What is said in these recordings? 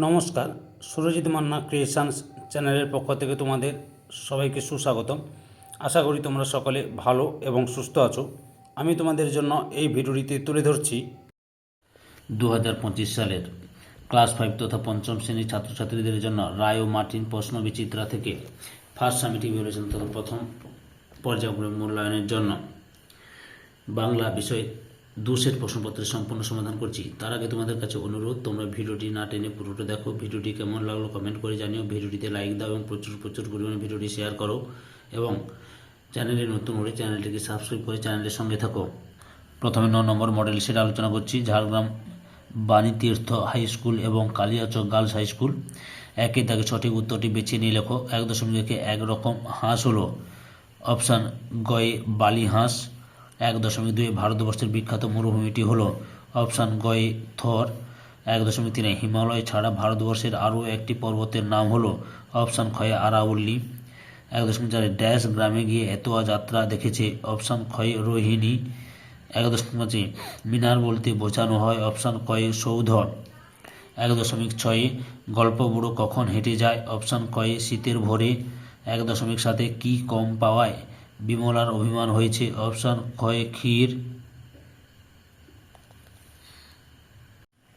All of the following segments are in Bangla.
নমস্কার, সুরজিৎ মান্না ক্রিয়েশনস চ্যানেলের পক্ষ থেকে তোমাদের সবাইকে সুস্বাগতম। আশা করি তোমরা সকলে ভালো এবং সুস্থ আছো। আমি তোমাদের জন্য এই ভিডিওটিতে তুলে ধরছি দু হাজার পঁচিশ সালের ক্লাস ফাইভ তথা পঞ্চম শ্রেণির ছাত্রছাত্রীদের জন্য রায় ও মার্টিন প্রশ্ন বিচিত্রা থেকে ফার্স্ট সামিট ইভ্যালুয়েশন তথা প্রথম পর্যায়ক্রম মূল্যায়নের জন্য বাংলা বিষয়ে দু সেট প্রশ্নপত্রের সম্পূর্ণ সমাধান করছি। তার আগে তোমাদের কাছে অনুরোধ, তোমরা ভিডিওটি না টেনে পুরোটা দেখো। ভিডিওটি কেমন লাগল কমেন্ট করে জানিও। ভিডিওটিতে লাইক দাও এবং প্রচুর প্রচুর পরিমাণে ভিডিওটি শেয়ার করো এবং চ্যানেলে নতুন হলে চ্যানেলটিকে সাবস্ক্রাইব করে চ্যানেলের সঙ্গে থাকো। প্রথমে ন নম্বর মডেল সেটা আলোচনা করছি। ঝাড়গ্রাম বাণীতীর্থ হাই স্কুল এবং কালিয়াচক গার্লস হাই স্কুল একে তাকে সঠিক উত্তরটি বেছে নিয়ে লেখো। এক দশমিক একে একরকম হাঁস হলো। অপশান গয়ে বালি হাঁস। এক দশমিক দুই ভারতবর্ষের বিখ্যাত মরুভূমিটি হলো অপশান গয়ে থর। এক দশমিক তিনে হিমালয় ছাড়া ভারতবর্ষের আরও একটি পর্বতের নাম হলো অপশান ক্ষয়ে আরাউল্লি। এক দশমিক চারে ড্যাশ গ্রামে গিয়ে এতোয়া যাত্রা দেখেছে অপশান ক্ষয় রোহিণী। এক দশমিক পাঁচে মিনার বলতে বোঝানো হয় অপশান কয়ে সৌধ। এক দশমিক ছয়ে গল্প বুড়ো কখন হেঁটে যায় অপশান কয়ে শীতের ভোরে। এক দশমিক সাথে কি কম পাওয়ায় বিমলার অভিমান হয়েছে। অপশান কয়ে ক্ষীর।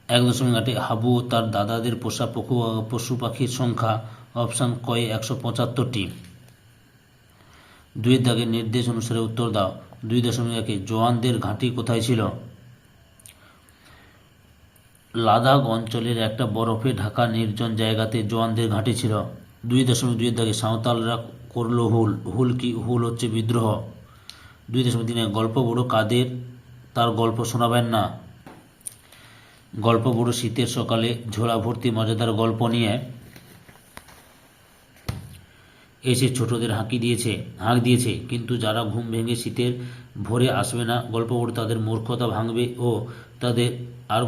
এক দশমিক আটে হাবু ও তার দাদাদের পোষা পশু পশু পাখির সংখ্যা। অপশান কয়ে একশো পঁচাত্তরটি। দুই দাগের নির্দেশ অনুসারে উত্তর দাও। দুই দশমিক একে জওয়ানদের ঘাঁটি কোথায় ছিল? লাদাখ অঞ্চলের একটা বরফে ঢাকা নির্জন জায়গাতে জওয়ানদের ঘাঁটি ছিল। দুই দশমিক দুই দাগে সাঁওতালরা করল হুল। হুল কি? হুল হচ্ছে বিদ্রোহ। দুই দশমিক তিনে গল্প বুড়ো কাদের? তার গল্প শোনাবেন না। গল্প বুড়ো শীতের সকালে ঝোলা ভর্তি মজাদার গল্প নিয়ে এসে ছোটদের হাঁকি দিয়েছে, হাঁক দিয়েছে। কিন্তু যারা ঘুম ভেঙে শীতের ভোরে আসবে না, গল্প পড়ে তাদের মূর্খতা ভাঙবে ও তাদের আর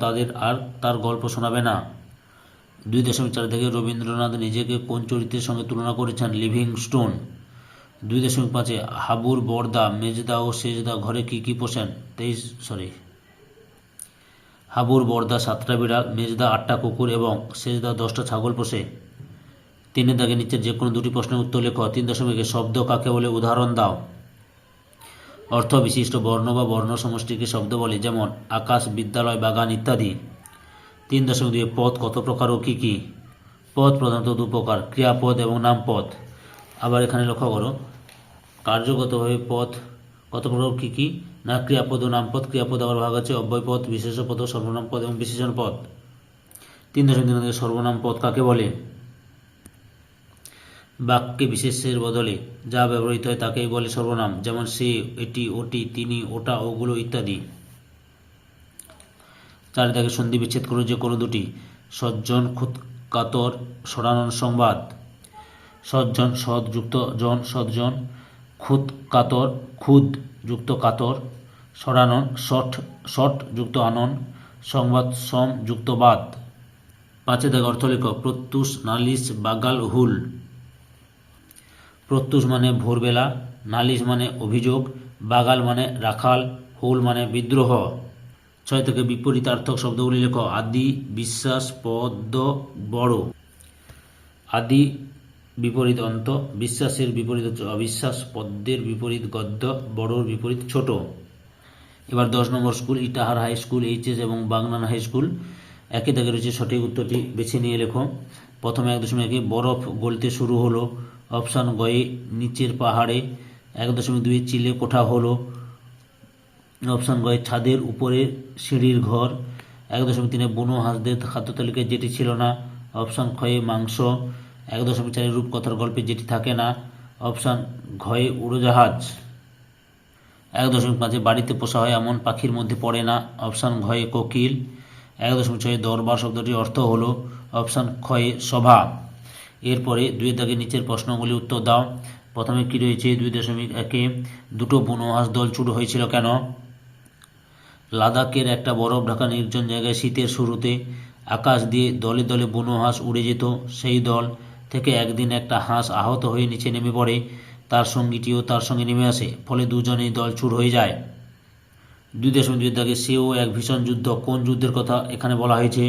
তাদের আর তার গল্প শোনাবে না। দুই দশমিক চার থেকে রবীন্দ্রনাথ নিজেকে কোন চরিত্রের সঙ্গে তুলনা করেছেন? Livingstone. দুই দশমিক পাঁচে হাবুর বর্দা, মেজদা ও সেজদা ঘরে কি কি পোষেন? তেইশ, সরি। হাবুর বর্দা সাতটা বিড়াল, মেজদা আটটা কুকুর এবং সেজদা দশটা ছাগল পোষে। তিনের দাগে নিচের যে কোনো দুটি প্রশ্নের উত্তর লেখো। তিন দশমিকে শব্দ কাকে বলে? উদাহরণ দাও। অর্থ বিশিষ্ট বর্ণ বা বর্ণ সমষ্টিকে শব্দ বলে, যেমন আকাশ, বিদ্যালয়, বাগান ইত্যাদি। তিন দশমিক দুই পদ কত প্রকার ও কী কী? পদ প্রধানত দু প্রকার, ক্রিয়াপদ এবং নামপদ। আবার এখানে লক্ষ্য করো, কার্যগতভাবে পদ কত প্রকার কী কী? না ক্রিয়াপদ ও নামপদ, ক্রিয়াপদ আবার ভাগ আছে অব্যয় পদ বিশেষ পদ সর্বনাম পদ এবং বিশেষণ পদ তিন দশমিক তিন সর্বনাম পদ কাকে বলে? বাক্যে বিশেষের বদলে যা ব্যবহৃত হয় তাকেই বলে সর্বনাম, যেমন সে, এটি, ওটি, তিনি, ওটা, ওগুলো ইত্যাদি। চারি তাকে সন্ধি বিচ্ছেদ করো যে কোনো দুটি। সজ্জন খুদ কাতর সরানন সংবাদ। সজ্জন সদ যুক্ত জন সজ্জন খুদ কাতর খুদ যুক্ত কাতর সরানন শট শট যুক্ত আনন সংবাদ সম যুক্ত বাদ পাঁচে দাগ অর্থ লেখ, প্রত্যুষ, নালিশ, বাগাল, হুল। প্রত্যুষ মানে ভোরবেলা, নালিশ মানে অভিযোগ, বাগাল মানে রাখাল, হুল মানে বিদ্রোহ। ছয় থেকে বিপরীতার্থক শব্দগুলি লেখ আদি, বিশ্বাস পদ্ম বড়। আদি, বিপরীত অন্ত। বিশ্বাসের বিপরীত হচ্ছে অবিশ্বাস। পদ্মের বিপরীত গদ্য। বড়র বিপরীত ছোট। এবার দশ নম্বর school, Itahar high school, HS এবং বাগনান হাই স্কুল। একই দাগে রয়েছে সঠিক উত্তরটি বেছে নিয়ে লেখো। প্রথমে এক দশমিক একে বরফ গলতে শুরু হলো। অপশান গয়ে, নিচের পাহাড়ে। এক দশমিক দুই, চিলে কোঠা হলো। অপশান গয়ে ছাদের উপরে সিঁড়ির ঘর, এক দশমিক তিনে বুনো হাঁসদের খাদ্য তালিকায় যেটি ছিল না। অপশান ক্ষয়ে মাংস, এক দশমিক চারের রূপকথার গল্পে যেটি থাকে না। অপশান ঘয়ে উড়োজাহাজ, এক দশমিক পাঁচে বাড়িতে পোষা হয় এমন পাখির মধ্যে পড়ে না। অপশান ঘয়ে কোকিল, এক দশমিক ছয়ে দরবার শব্দটির অর্থ হলো অপশান ক্ষয়ে সভা। এরপরে দুই দাগে নিচের প্রশ্নগুলি উত্তর দাও। প্রথমে কি রয়েছে? দুই দশমিক একে দুটো বনহাঁস দল শুরু হয়েছিল কেন? লাদাখের একটা বরফ ঢাকা নির্জন জায়গায় শীতের শুরুতে আকাশ দিয়ে দলে দলে বুনো হাঁস উড়ে যেত। সেই দল থেকে একদিন একটা হাঁস আহত হয়ে নিচে নেমে পড়ে। তার সঙ্গীটিও তার সঙ্গে নেমে আসে, ফলে দুজনেই দল চুর হয়ে যায়। দুই দুই দাগে সেও এক ভীষণ যুদ্ধ, কোন যুদ্ধের কথা এখানে বলা হয়েছে?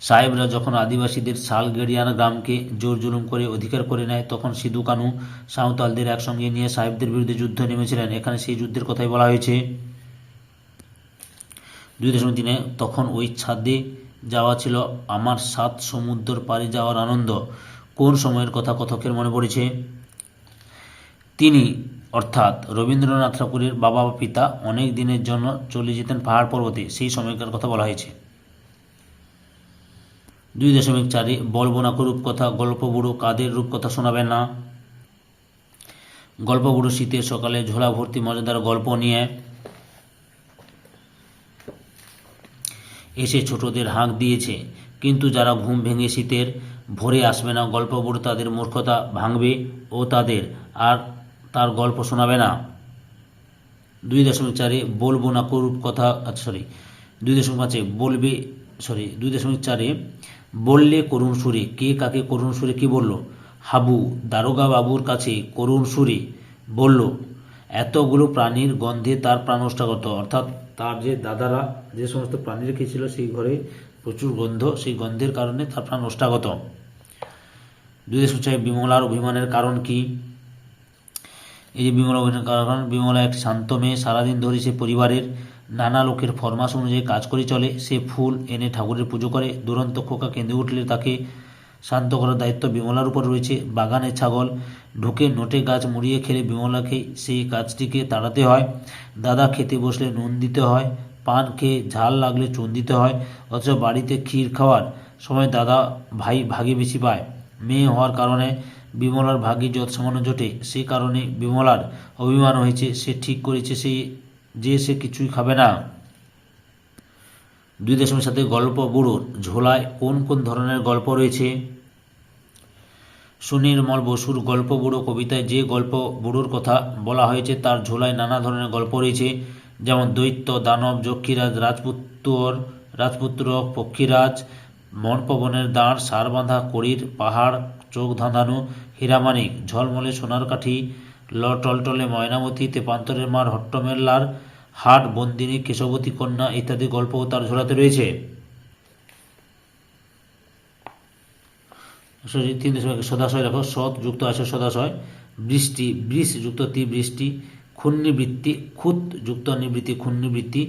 সাহেবরা যখন আদিবাসীদের শালগেড়িয়ানা গ্রামকে জোর জুলুম করে অধিকার করে নেয়, তখন সিধু কানু সাঁওতালদের একসঙ্গে নিয়ে সাহেবদের বিরুদ্ধে যুদ্ধ নেমেছিলেন। এখানে সেই যুদ্ধের কথাই বলা হয়েছে। দুই দশমিক তিনে তখন ওই ছাদে যাওয়া ছিল আমার সাত সমুদ্র পাড়ি যাওয়ার আনন্দ। কোন সময়ের কথা কথকের মনে পড়েছে? তিনি, অর্থাৎ রবীন্দ্রনাথ ঠাকুরের বাবা বা পিতা, অনেক দিনের জন্য চলে যেতেন পাহাড় পর্বতে। সেই সময়কার কথা বলা হয়েছে। দুই দশমিক চারে বলব রূপকথা গল্প বুড়ো কাদের রূপকথা শোনাবেন না। গল্প বুড়ো শীতের সকালে ঝোলা ভর্তি মজাদার গল্প নিয়ে এসে ছোটদের হাঁক দিয়েছে। কিন্তু যারা ঘুম ভেঙে শীতের ভোরে আসবে না গল্প বুড়ো তাদের মূর্খতা ভাঙবে ও তাদের আর তার গল্প শোনাবে না। দুই দশমিক চারে বলব না করুপ কথা সরি দুই দশমিক পাঁচে বলবে সরি দুই দশমিক চারে বললে করুণ সুরে, কে কাকে করুণ সুরে কি বলল? হাবু, দারোগা বাবুর কাছে করুণ সুরে বলল, এতগুলো প্রাণীর গন্ধে তার প্রাণষ্টাগত অর্থাৎ তার যে দাদারা যে সমস্ত প্রাণী রেখেছিল সেই ঘরে প্রচুর গন্ধ, সেই গন্ধের কারণে তার প্রাণ দুই দশমিক ছয় বিমলার অভিমানের কারণ কি? এই যে বিমলা অভিমানের কারণ, বিমলা একটি শান্ত মেয়ে, সারাদিন ধরে সে পরিবারের নানা লোকের ফরমাস অনুযায়ী কাজ করে চলে। সে ফুল এনে ঠাকুরের পুজো করে। দুরন্ত খোকা কেঁদে উঠলে তাকে শান্ত করার দায়িত্ব বিমলার উপর রয়েছে। বাগানে ছাগল ঢুকে নোটে গাছ মুড়িয়ে খেলে বিমলাকে সেই কাজটিকে তাড়াতে হয়। দাদা খেতে বসলে নুন দিতে হয়, পান খেয়ে ঝাল লাগলে চুন দিতে হয়, অথচ বাড়িতে ক্ষীর খাওয়ার সময় দাদা ভাই ভাগে বেশি পায়। মেয়ে হওয়ার কারণে বিমলার ভাগ্যে যত সামান্য জোটে, সে কারণে বিমলার অভিমান হয়েছে, সে ঠিক করেছে সে যে সে কিছুই খাবে না। দুই দশমের সাথে গল্প বুড়োর ঝোলায় কোন কোন ধরনের গল্প রয়েছে? সুনির্মল বসুর গল্প বুড়ো কবিতায় যে গল্প বুড়োর কথা বলা হয়েছে তার ঝোলায় নানা ধরনের গল্প রয়েছে। যেমন দৈত্য, দানব, যক্ষীরাজ, রাজপুত্তর, রাজপুত্র, পক্ষীরাজ, মনপবনের দাঁড় সারবাঁধা করির পাহাড়, চোখ ধাঁধানো হীরামানিক ঝলমলে সোনার কাঠি, ল টলটলে ময়নামতি, তেপান্তরের মার হট্টমেল্লার, হাট বন্দিনী, কেশবতী কন্যা ইত্যাদি গল্পও তার ঝোলাতে রয়েছে। তিন দশমিক সদাশয় রাখো সৎ যুক্ত আছে সদাশয়, বৃষ্টি, বৃষ যুক্ত তি বৃষ্টি ক্ষুণ্ণিবৃত্তি, খুত যুক্ত নিবৃত্তি, ক্ষুণ্ণিবৃত্তি,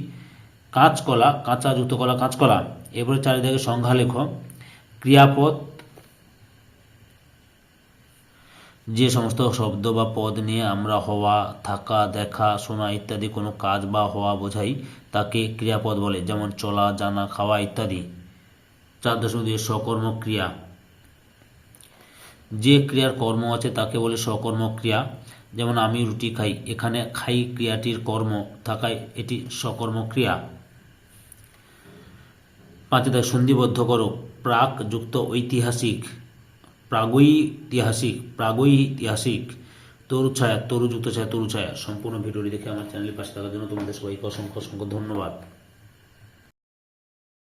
কাঁচকলা, কাঁচা যুক্ত কলা, কাঁচকলা। এরপরে চারিদিকে সংজ্ঞা লেখ, ক্রিয়াপদ, যে সমস্ত শব্দ বা পদ নিয়ে আমরা হওয়া, থাকা, দেখা, শোনা ইত্যাদি কোনো কাজ বা হওয়া বোঝাই, তাকে ক্রিয়াপদ বলে, যেমন চলা, জানা, খাওয়া ইত্যাদি। চার দশমিক দুই সকর্ম ক্রিয়া যে ক্রিয়ার কর্ম আছে তাকে বলে সকর্ম ক্রিয়া যেমন আমি রুটি খাই, এখানে খাই ক্রিয়াটির কর্ম থাকায় এটি সকর্ম ক্রিয়া পাঁচে দেখ সন্ধিবদ্ধ করো প্রাক যুক্ত ঐতিহাসিক, প্রাগৈতিহাসিক প্রাগৈতিহাসিক, তরু ছায়া তরু যুক্ত ছায়া, তরু ছায়া। সম্পূর্ণ ভিডিওটি দেখে আমার চ্যানেলের পাশে থাকার জন্য তোমাদের সবাইকে অসংখ্য অসংখ্য ধন্যবাদ।